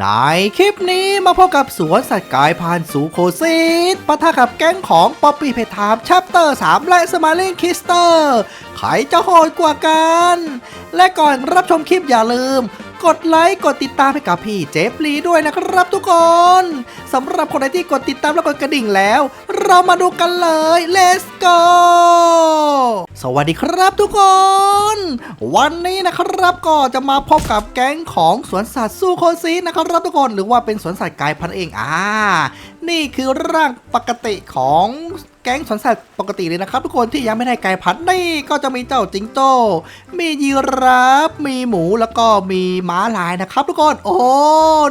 ในคลิปนี้มาพบกับสวนสัตว์กายพันธุ์สูโคซีดปะทะกับแก๊งของป๊อปปี้เพทามชัปเตอร์ 3 และสมาร์ลิงคิสเตอร์ ใครจะโหดกว่ากัน และก่อนรับชมคลิปอย่าลืม กดไลค์กดติดตามให้กับพี่เจฟลีด้วยนะครับทุกคนสำหรับคนไหนที่กดติดตามและกดกระดิ่งแล้ว เรามาดูกันเลย let's go สวัสดีครับทุกคน วันนี้นะครับก็จะมาพบกับแก๊งของสวนสัตว์ซูโคซีนะครับทุกคนหรือว่าเป็นสวนสัตว์กายพันธุ์เองอ่านี่คือร่างปกติของ แก๊งสวนสัตว์ปกติเลยนะครับ ทุกคนที่ยังไม่ได้ไกายพันธุ์นี่ก็จะมีเจ้าจิงโจ้ มียีราฟ มีหมูแล้วก็มีม้าลายนะครับ ทุกคน โอ้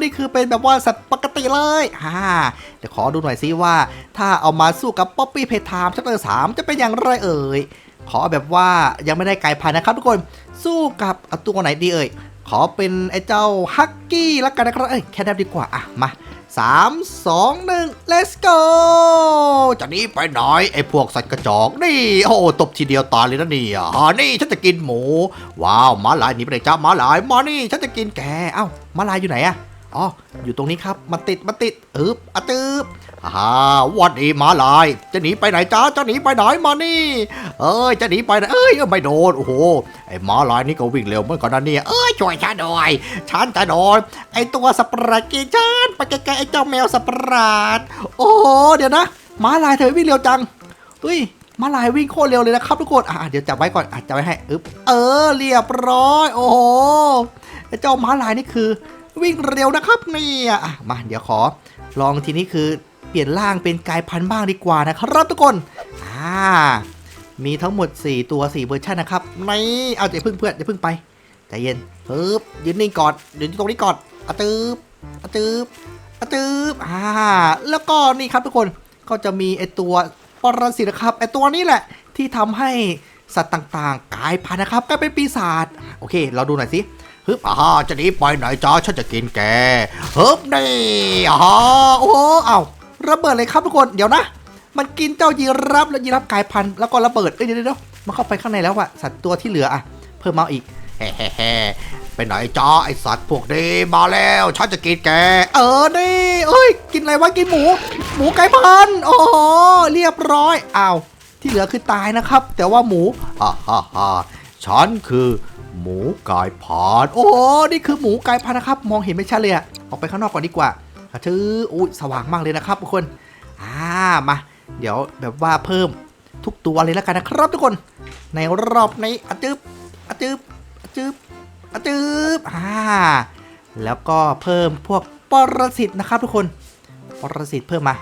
นี่คือเป็นแบบว่าสัตว์ปกติเลยอ่าเดี๋ยวขอดูหน่อยซิว่า ถ้าเอามาสู้กับป๊อปปี้เพทามชัปเตอร์สามจะเป็นอย่างไรเอ่ย ขอแบบว่ายังไม่ได้ไกลพันธุ์นะครับ ทุกคน สู้กับตัวไหนดีเอ่ย ขอเป็นไอ้เจ้าฮักกี้แล้วกันนะครับ เอ้ยแค่นั้นดีกว่า อะ มา 3 2 1 let's go จะนี้ไปหน่อยไอ้พวกสัตว์กระจอกนี่ โอ้ตบทีเดียวตายเลยนะเนี่ยอะนี่ฉันจะกินหมู ว้าวมาลายหนีไปไหนจ้ามาลายมานี่ฉันจะกินแกเอ้ามาลายอยู่ไหนอะ อ๋อ อยู่ตรงนี้ครับมันติดมันติดอึบอะตึบฮ่าวันนี้มาลาย จะหนีไปไหนจ้าจะหนีไปไหนมานี่ เอ้ย จะหนีไปไหนเอ้ย ไม่โดน โอ้โห ไอ้มาลายนี่ก็วิ่งเร็วเหมือนกันนะเนี่ย เอ้ย ช่วยฉันหน่อย ฉันจะโดน ไอ้ตัวสปราดกินฉันไปไกลๆไอ้เจ้าแมวสปราดโอ้โห เดี๋ยวนะ มาลายเธอวิ่งเร็วจังเฮ้ยมาลายวิ่งโคตรเร็วเลยนะครับทุกคน อะเดี๋ยวจับไว้ก่อนอะจับไว้ให้ อึ๊บ เออ เรียบร้อย โอ้โห ไอ้เจ้ามาลายนี่คือ วิ่งเร็วนะครับเนี่ยอะมาเดี๋ยวขอ ลองทีนี้คือเปลี่ยนร่างเป็นกายพันธุ์บ้างดีกว่านะครับทุกคนอ่ามีทั้งหมด 4 ตัว 4 เวอร์ชันนะครับไม่เอาอย่าเพึ่งเพื่อนอย่าเพึ่งไปใจเย็นปึ๊บยืนนิ่งก่อนยืนตรงนี้ก่อนอะตืบอะตืบอะตืบอ่าแล้วก็นี่ครับทุกคนก็จะมีไอตัวปรสิตนะครับไอตัวนี้แหละที่ทำให้สัตว์ต่างๆ กลายพันธุ์นะครับกลายเป็นปีศาจโอเค เราดูหน่อยสิ ฮึบอ่าจะหนีไปไหนจ้าฉันจะกินแกฮึบนี่อ่าโอ้โหเอาระเบิดเลยครับทุกคนเดี๋ยวนะ มันกินเจ้ายีรับแล้วยีรับกลายพันธุ์แล้วก็ระเบิดเอ้ยเดี๋ยวเดี๋ยวมันเข้าไปข้างในแล้วอะสัตว์ตัวที่เหลืออะเพิ่มมาอีกเฮ้เฮ้เฮ้ไปไหนจ้าไอสัตว์พวกนี้มาแล้วฉันจะกินแก เออนี่เอ้ย กินอะไรวะกินหมู หมูไก่พันโอ้โหเรียบร้อยอ้าวที่เหลือคือตายนะครับ แต่ว่าหมูฮ่าฮ่าฮ่าฉันคือ หมูกายพันธุ์โอ้โหนี่คือหมูกายพันธุ์นะครับ มองเห็นไม่ชัดเลยอะออกไปข้างนอกก่อนดีกว่าชื่ออุ้ยสว่างมากเลยนะครับทุกคน อ่า มา เดี๋ยวแบบว่าเพิ่มทุกตัวเลยแล้วกันนะครับทุกคน ในรอบในอะจึบอะจึบอะจึบอะจึบอ่า แล้วก็เพิ่มพวกปรสิตนะครับทุกคน ปรสิตเพิ่มมา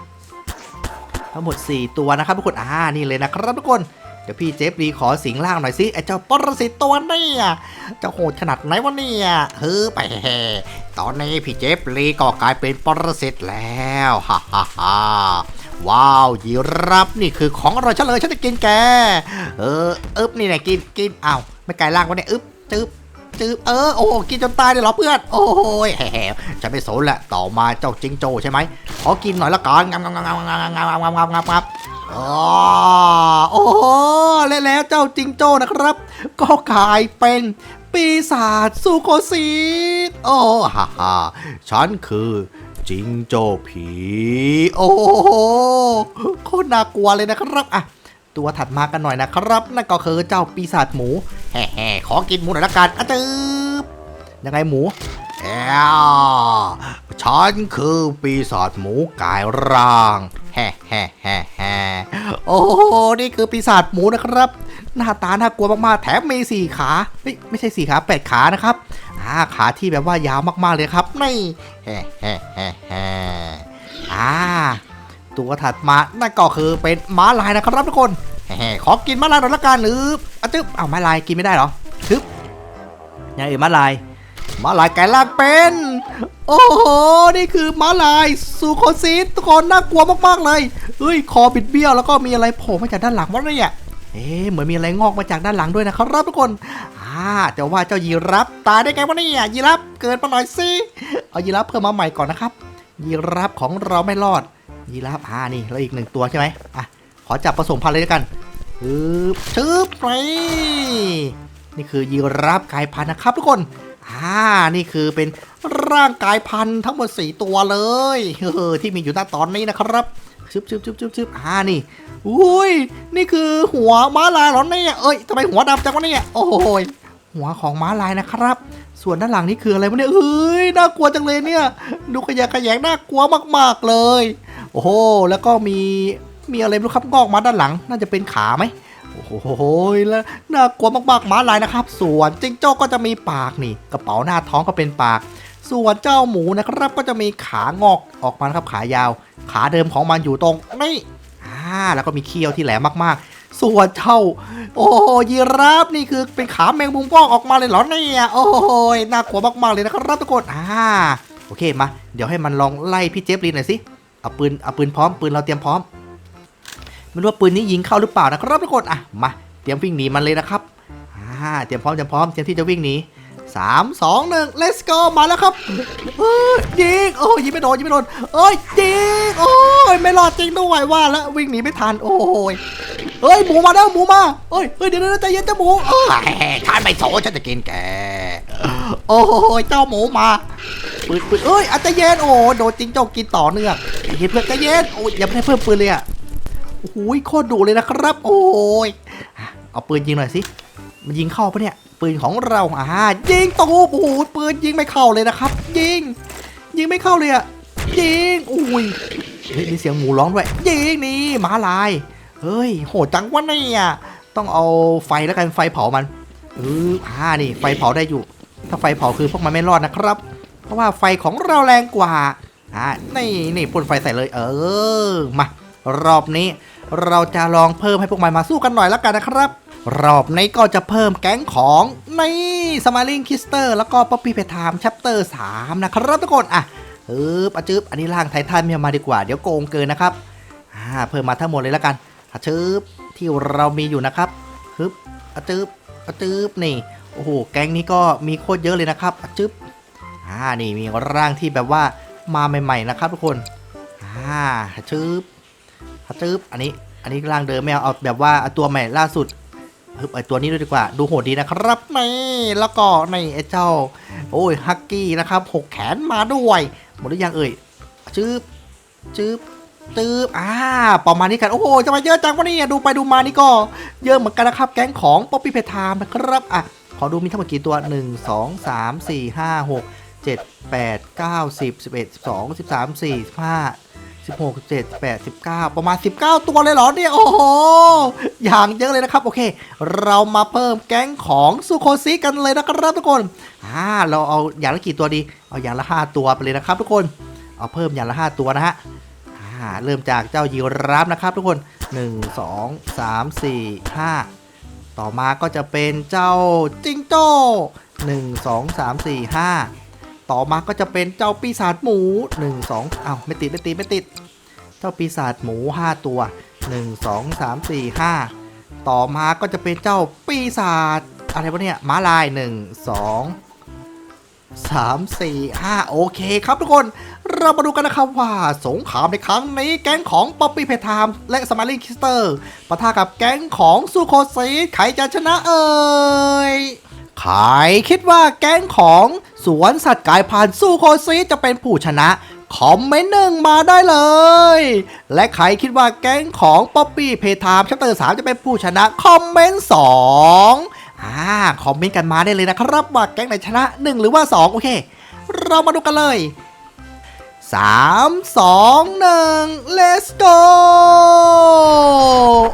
ทั้งหมด 4 ตัวนะครับทุกคน อ่า นี่เลยนะครับทุกคน เดี๋ยวพี่เจฟรีขอสิงล่างหน่อยสิไอ้เจ้าปรสิตตัวเนี่ยจะโหดขนาดไหนวะเนี่ยเฮ้อไปแห่ตอนนี้พี่เจฟรีก็กลายเป็นปรสิตแล้วฮ่าฮ่าฮ่าว้าวยีรับนี่คือของอร่อยเฉลยฉันจะกินแก เอออึ๊บนี่ไงกินกินอ้าวไม่ไกลล่างวะเนี่ยอึ๊บจึ๊บจึ๊บเออโอ้กินจนตายเลยเหรอเพื่อนโอ้ยแห่ๆฉันไม่สนละต่อมาเจ้าจิงโจ้ใช่ไหมขอกินหน่อยละกันงามงามงามงามงามงามงามงามงามงาม อ๋อโอ้โหและแล้วเจ้าจิงโจ้นะครับ ก็กลายเป็นปีศาจซูโคซีดโอ้ฮ่าฮ่าฉันคือจิงโจ้ผี โอ้โหโคตรน่ากลัวเลยนะครับอะตัวถัดมากันหน่อยนะครับ นั่นก็คือเจ้าปีศาจหมูแฮ่ๆขอกินหมูหน่อยละกันอะจืบยังไงหมูแอฉันคือปีศาจหมูกายร่าง แฮ่แฮ่แฮ่แฮ่โอ้โห นี่คือปีศาจหมูนะครับ หน้าตาน่ากลัวมากๆ แถมมีสี่ขาเฮ้ยไม่ใช่สี่ขาแปดขานะครับอ่าขาที่แบบว่ายาวมากๆเลยครับนี่แฮ่แฮ่แฮ่แฮ่อ่าตัวถัดมานั่นก็คือเป็นม้าลายนะครับทุกคนแฮ่ขอกินม้าลายหน่อยละกันหรืออะตึ๊บเอาม้าลายกินไม่ได้หรอทึบยังอื่นม้าลายม้าลายแกล่างเป็น โอ้โห นี่คือม้าลายซูโคซีดทุกคนน่ากลัวมากๆเลย เฮ้ย คอบิดเบี้ยวแล้วก็มีอะไรโผล่มาจากด้านหลังวะเนี่ยเอ๊ะเหมือนมีอะไรงอกมาจากด้านหลังด้วยนะครับทุกคน อ่าจะว่าเจ้ายีรับตายได้ไงวะเนี่ยยีรับเกิดมาหน่อยสิ เอายีรับเพิ่มมาใหม่ก่อนนะครับ ยีรับของเราไม่รอด ยีรับอ่านี่แล้วอีกหนึ่งตัวใช่ไหมอะ ขอจับผสมพันธุ์เลยล้วกันอึ๊บชึบไปนี่คือยีรับกายพันธุ์นะครับทุกคน อ่า นี่คือเป็น ร่างกายพันธุ์ทั้งหมด 4 ตัวเลยเออที่มีอยู่ณตอนนี้นะครับชึบชึบชึบชึบชึบอ่านี่อุ้ยนี่คือหัวม้าลายหรอเนี่ยเอ้ยทำไมหัวดำจังวะเนี่ยโอ้ยหัวของม้าลายนะครับ ส่วนด้านหลังนี่คืออะไรวะเนี่ยเฮ้ยน่ากลัวจังเลยเนี่ย ดูขยะแขยงน่ากลัวมาก ๆเลย โอ้โหแล้วก็มีมีอะไรรู้ครับงอกมาด้านหลัง น่าจะเป็นขาไหมโอ้โหแล้วน่ากลัวมากๆม้าลายนะครับ ส่วนจิงโจ้ก็จะมีปากนี่ กระเป๋าหน้าท้องก็เป็นปาก ส่วนเจ้าหมูนะครับก็จะมีขางอกออกมาครับขายาว ขาเดิมของมันอยู่ตรงนี่อ่าแล้วก็มีเขี้ยวที่แหลมมากๆ ส่วนเจ้า โอ้ยีราฟนี่คือเป็นขาแมงมุมงอกออกมาเลยเหรอเนี่ยโอ้ยน่ากลัวมากๆเลยนะครับทุกคนอ่าโอเคมา เดี๋ยวให้มันลองไล่พี่เจฟลินหน่อยสิเอาปืนเอาปืนพร้อมปืนเราเตรียมพร้อมไม่รู้ว่าปืนนี้ยิงเข้าหรือเปล่านะครับทุกคนอะมาเตรียมวิ่งหนีมันเลยนะครับอ่าเตรียมพร้อมเตรียมพร้อมเตรียมที่จะวิ่งหนี สามสองหนึ่ง let's go มาแล้วครับเอ้ยยิงโอ้ยยิงไม่โดนยิงไม่โดนเอ้ยยิงโอ้ยไม่รอดจริงด้วยว่าแล้ววิ่งหนีไม่ทันโอ้ยเฮ้ยหมูมาแล้วหมูมาเฮ้ยเฮ้ยเดี๋ยวเดี๋ยวใจเย็นเจ้าหมูเอ้ยฉันไม่โถฉันจะกินแกโอ้ยเจ้าหมูมาปืนปืนเอ้ยอาจจะเย็นโอ้โดนจริงโจกกินต่อเนื่องใจเย็นเพื่อนใจเย็นโอ้ยอย่าไม่ได้เพิ่มปืนเลยอะโอ้โหโคตรดุเลยนะครับ โอ้ยอะเอาปืนยิงหน่อยสิ มันยิงเข้าปะเนี่ย ปืนของเราอ่ายิงตูมโอ้โหปืนยิงไม่เข้าเลยนะครับ ยิง ยิงไม่เข้าเลยอะยิงอุ้ยเฮ้ยมีเสียงหมูร้องด้วยยิงนี่หมาลายเฮ้ย โหดจังวะเนี่ยต้องเอาไฟแล้วกันไฟเผามันเอออ่านี่ ไฟเผาได้อยู่ ถ้าไฟเผาคือพวกมันไม่รอดนะครับ เพราะว่าไฟของเราแรงกว่าอ่านี่นี่พ่นไฟใส่เลย เออมารอบนี้ เราจะลองเพิ่มให้พวกมันมาสู้กันหน่อยแล้วกันนะครับ รอบนี้ก็จะเพิ่มแก๊งของในสมาริงคิสเตอร์แล้วก็ป๊อปปี้เพทามชัปเตอร์3นะครับทุกคนอะเออปะจึบอันนี้ล่างไททันเมียมาดีกว่าเดี๋ยวโกงเกินนะครับอ่าเพิ่มมาทั้งหมดเลยแล้วกันอะจึบที่เรามีอยู่นะครับฮึบอะจึบอะจึบนี่โอ้โหแก๊งนี้ก็มีโคตรเยอะเลยนะครับอะจึบอ่านี่มีร่างที่แบบว่ามาใหม่ ๆ นะครับทุกคนอ่าอะจึบฮัจึ๊บอันนี้อันนี้ร่างเดิมไม่เอาเอาแบบว่าตัวใหม่ล่าสุด ฮึบไอตัวนี้ด้วยดีกว่า ดูโหดดีนะครับนี่แล้วก็ในไอเจ้า โอ้ยฮักกี้นะครับหกแขนมาด้วยหมดหรือยังเอ่ยจึ๊บจึ๊บจึ๊บอ่าประมาณนี้กัน โอ้โหจะมาเยอะจังวะเนี่ยดูไปดูมานี่ก็เยอะเหมือนกันนะครับ แก๊งของป๊อปปี้เพทามนะครับอะขอดูมีทั้งหมดกี่ตัว 1 2 3 4 5 6 7 8 9 10 11 12 13 14 15 16 17 18 19 ประมาณ 19 ตัวเลยเหรอเนี่ย โอ้โห อย่างเยอะเลยนะครับ โอเค เรามาเพิ่มแก๊งของซูโคซิกันเลยนะครับทุกคนอ่าเราเอาอย่างละกี่ตัวดี เอาอย่างละ 5 ตัวไปเลยนะครับทุกคน เอาเพิ่มอย่างละ 5 ตัวนะฮะอ่าเริ่มจากเจ้ายีราฟนะครับทุกคน 1 2 3 4 5 ต่อมาก็จะเป็นเจ้าจิงโจ้1 2 3 4 5 ต่อมาก็จะเป็นเจ้าปีศาจหมู 1 2อ้าวไม่ติดไม่ติดไม่ติด เจ้าปีศาจหมู 5 ตัว 1 2 3 4 5 ต่อมาก็จะเป็นเจ้าปีศาจอะไรวะเนี่ยม้าลาย 1 2 3 4 5 โอเคครับทุกคน เรามาดูกันนะครับว่าสงครามในครั้งนี้แก๊งของป๊อปปี้เพทามและสมาร์ลิงคิสเตอร์ปะทะกับแก๊งของซูโคซีใครจะชนะเอ่ยใครคิดว่าแก๊งของ สวนสัตว์กายพันธุ์ซูโคซีจะเป็นผู้ชนะคอมเมนต์หนึ่งมาได้เลย และใครคิดว่าแก๊งของป๊อปปี้เพทามชัปเตอร์สามจะเป็นผู้ชนะคอมเมนต์สองอ่าคอมเมนต์กันมาได้เลยนะครับว่าแก๊งไหนชนะ 1 หรือว่า 2 โอเค เรามาดูกันเลย 3 2 1 let's go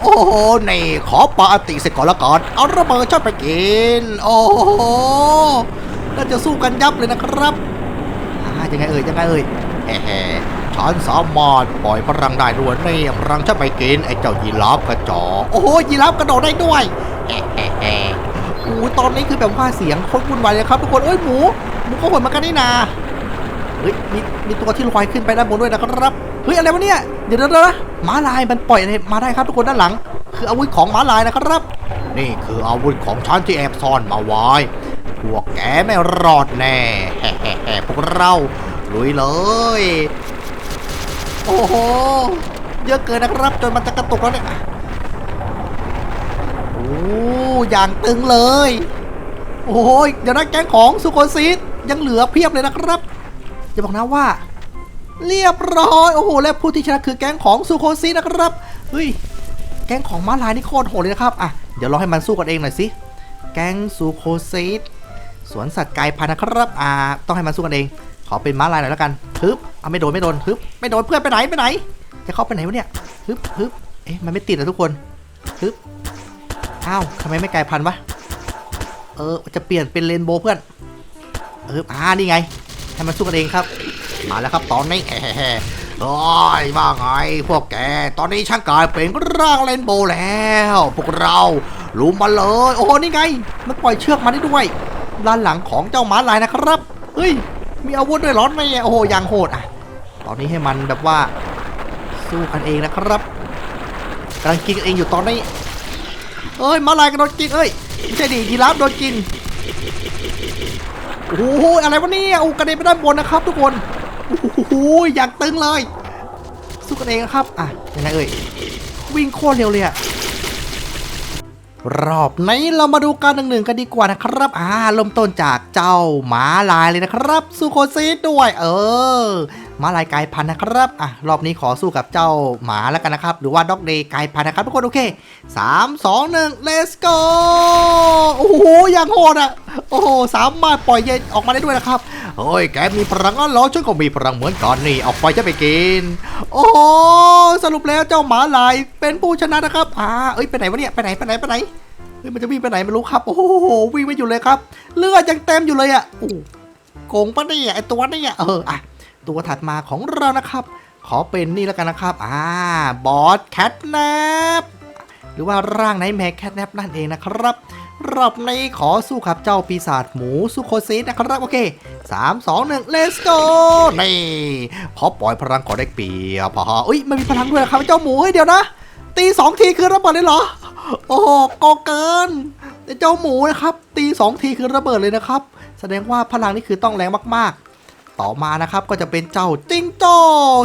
โอ้โหนี่ขอปาติเสร็จก่อนละก่อน เอาระเบิดชอบไปกิน โอ้โห น่าจะสู้กันยับเลยนะครับอ่ายังไงเอ่ยยังไงเอ่ยแฮ่ๆฉันสามารถปล่อยพลังได้ด้วยนี่พลังชอบไปกินไอ้เจ้ายีราฟกระจอกโอ้โหยีราฟกระโดดได้ด้วยแฮ่ๆโอ้โหตอนนี้คือแบบว่าเสียงโคตรวุ่นวายเลยครับทุกคนเอ้ยหมูหมูก็หดเหมือนกันนี่นาเฮ้ยมีมีตัวที่ลอยขึ้นไปด้านบนด้วยนะครับเฮ้ยอะไรวะเนี่ยเดี๋ยวเดี๋ยวเดี๋ยวนะม้าลายมันปล่อยอะไรมาได้ครับทุกคนด้านหลัง คืออาวุธของม้าลายนะครับ นี่คืออาวุธของฉันที่แอบซ่อนมาไว้ พวกแกไม่รอดแน่แฮ่ๆๆพวกเราลุยเลย โอ้โห เยอะเกินนะครับ จนมันจะกระตุกแล้วเนี่ยโอ้อย่างตึงเลย โอ้ยเดี๋ยวนะแก๊งของสุโคซีดยังเหลือเพียบเลยนะครับจะบอกนะว่า เรียบร้อย โอ้โห และผู้ที่ชนะคือแก๊งของสุโคซีนะครับเฮ้ยแก๊งของม้าลายนี่โคตรโหดเลยนะครับ อะ เดี๋ยวเราให้มันสู้กันเองหน่อยสิ แก๊งสุโคซี สวนสัตว์กายพันธุ์นะครับอ่าต้องให้มันสู้กันเอง ขอเป็นม้าลายหน่อยแล้วกันฮึบเอาไม่โดนไม่โดนฮึบไม่โดนเพื่อนไปไหนไปไหน จะเข้าไปไหนวะเนี่ยฮึบฮึบเอ๊ะมันไม่ติดอะทุกคนฮึบอ้าวทำไมไม่กายพันธุ์วะเออจะเปลี่ยนเป็นเรนโบว์เพื่อนเอออ่านี่ไง ให้มันสู้กันเองครับ มาแล้วครับตอนนี้แฮ่โอ้ยว่าไงพวกแก ตอนนี้ช่างกายเป็นร่างเลนโบว์แล้ว พวกเราลุมมาเลย โอ้โหนี่ไง มันปล่อยเชือกมาได้ด้วย ด้านหลังของเจ้าหมาลายนะครับ เฮ้ย มีอาวุธด้วยหร้อนไหมโอ้โหอย่างโหดอะ ตอนนี้ให้มันแบบว่าสู้กันเองนะครับกำลังกินกันเองอยู่ตอนนี้ เอ้ยหมาลายกันโดนกินเอ้ยไม่ใช่ดิยีราฟโดนกิน โอ้โหอะไรวะเนี่ยโอ้กระเด็นไปด้านบนนะครับทุกคน โอ้โหอยากตึงเลย สู้กันเองครับ อะยังไงเอ่ยวิ่งโคตรเร็วเลยอะ รอบนี้เรามาดูการหนึ่งหนึ่งกันดีกว่านะครับอ่าเริ่มต้นจากเจ้าหมาลายเลยนะครับซูโคซีด้วยเออ มาลายกายพันธุ์นะครับอะรอบนี้ขอสู้กับเจ้าหมาแล้วกันนะครับ หรือว่าด็อกเดย์กายพันธุ์นะครับทุกคนโอเคสามสองหนึ่ง let's go โอ้โหอย่างโหดอะโอ้โหสามารถปล่อยเย็นออกมาได้ด้วยนะครับเฮ้ยแกมีพลังงั้นเหรอฉันก็มีพลังเหมือนกันนี่เอาไปจะไปกิน โอ้สรุปแล้วเจ้าหมาลายเป็นผู้ชนะนะครับอ่าเอ้ยไปไหนวะเนี่ยไปไหนไปไหนไปไหนเฮ้ยมันจะวิ่งไปไหนไม่รู้ครับ โอ้โหวิ่งไม่อยู่เลยครับ เลือดยังเต็มอยู่เลยอะโอ้โกงปะเนี่ยไอตัวเนี่ยเอออะ ตัวถัดมาของเรานะครับ ขอเป็นนี่แล้วกันนะครับ อ่า บอสแคทแนปหรือว่าร่างไนท์แมร์แคทแนปนั่นเองนะครับ รอบนี้ขอสู้กับเจ้าปีศาจหมูซูโคซีนะครับ โอเคสามสองหนึ่ง let's go นี่พอปล่อยพลังก็ได้เปียพอเอ้ยมันมีพลังด้วยครับเจ้าหมูเฮ้ยเดี๋ยวนะ ตีสองทีคือระเบิดเลยเหรอ โอ้โหกงเกินเจ้าหมูนะครับ ตีสองทีคือระเบิดเลยนะครับ แสดงว่าพลังนี่คือต้องแรงมากๆ ต่อมานะครับก็จะเป็นเจ้าจิงโจ้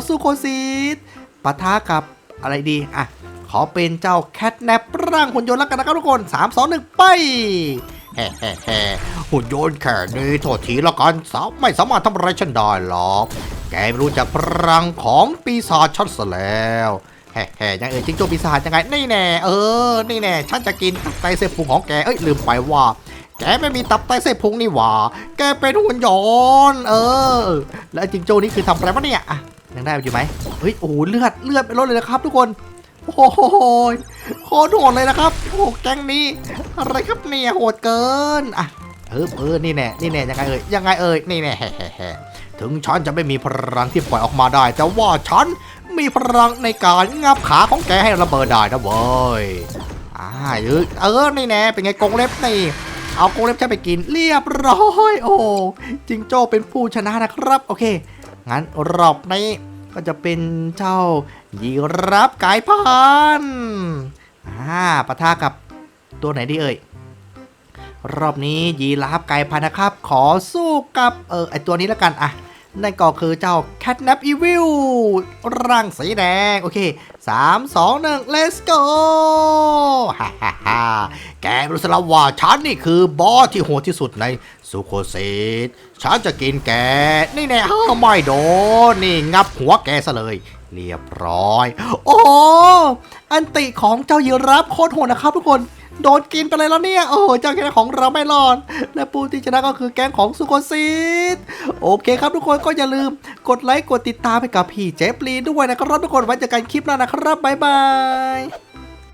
ซูโคซีดปะทะกับอะไรดีอะขอเป็นเจ้าแคทแนปร่างหุ่นยนต์แล้วกันนะครับทุกคน 3 2 1 ไปแฮ่แฮ่แฮ่หุ่นยนต์แค่นี้โทษทีละกันสาวไม่สามารถทำอะไรฉันได้หรอก แกไม่รู้จักพลังของปีศาจฉันซะแล้วแฮ่แฮ่ยังเอ่ยจิงโจ้ปีศาจยังไง นี่แน่ เออ นี่แน่ ฉันจะกินตับไตเส้นพุงของแก เอ้ย ลืมไปว่า แกไม่มีตับไตเส้นพุงนี่หว่า แกเป็นหุ่นยนต์เออ แล้วจิงโจ้นี่คือทำอะไรวะเนี่ยอะยังได้อยู่ไหมเฮ้ย โอ้โหเลือด เลือดไปลดเลยนะครับทุกคน โอ้โหโคตรโหดเลยนะครับ โอ้แก๊งนี้ อะไรครับเนี่ยโหดเกิน อะ เออเออ นี่แน่ นี่แน่ ยังไงเอ่ย ยังไงเอ่ย นี่แน่แฮ่แฮ่แฮ่ถึงฉันจะไม่มีพลังที่ปล่อยออกมาได้ แต่ว่าฉันมีพลังในการงับขาของแกให้ระเบิดได้นะเว้ยอ่าเออเออนี่แน่ เป็นไงกรงเล็บนี่ เอากรงเล็บฉันไปกินเรียบร้อยโอ้จิงโจ้เป็นผู้ชนะนะครับ โอเค งั้นรอบนี้ก็จะเป็นเจ้ายีรับกายพันธุ์อ่าปะทะกับตัวไหนดีเอ่ยรอบนี้ยีราฟกายพันธุ์นะครับ ขอสู้กับเออไอตัวนี้แล้วกันอะ นั่นก็คือเจ้า Catnap Evil ร่างสีแดง โอเค 3 2 1 let's go ฮ่าฮ่าฮ่าแกรู้สละว่าฉันนี่คือบอสที่โหดที่สุดในสุโคเซตฉันจะกินแก นี่แน่ห้าไม่โดน นี่งับหัวแกซะเลย เรียบร้อย โอ้ อันติของเจ้ายีราฟโคตรโหดนะครับทุกคน โดนกินไปเลยแล้วเนี่ย โอ้โหเจ้าแก๊งของเราไม่รอด และผู้ที่ชนะก็คือแก๊งของสุโคซิตโอเคครับทุกคนก็อย่าลืมกดไลค์กดติดตามให้กับพี่เจฟลีด้วยนะครับทุกคนไว้เจอกันคลิปหน้านะครับบ๊ายบาย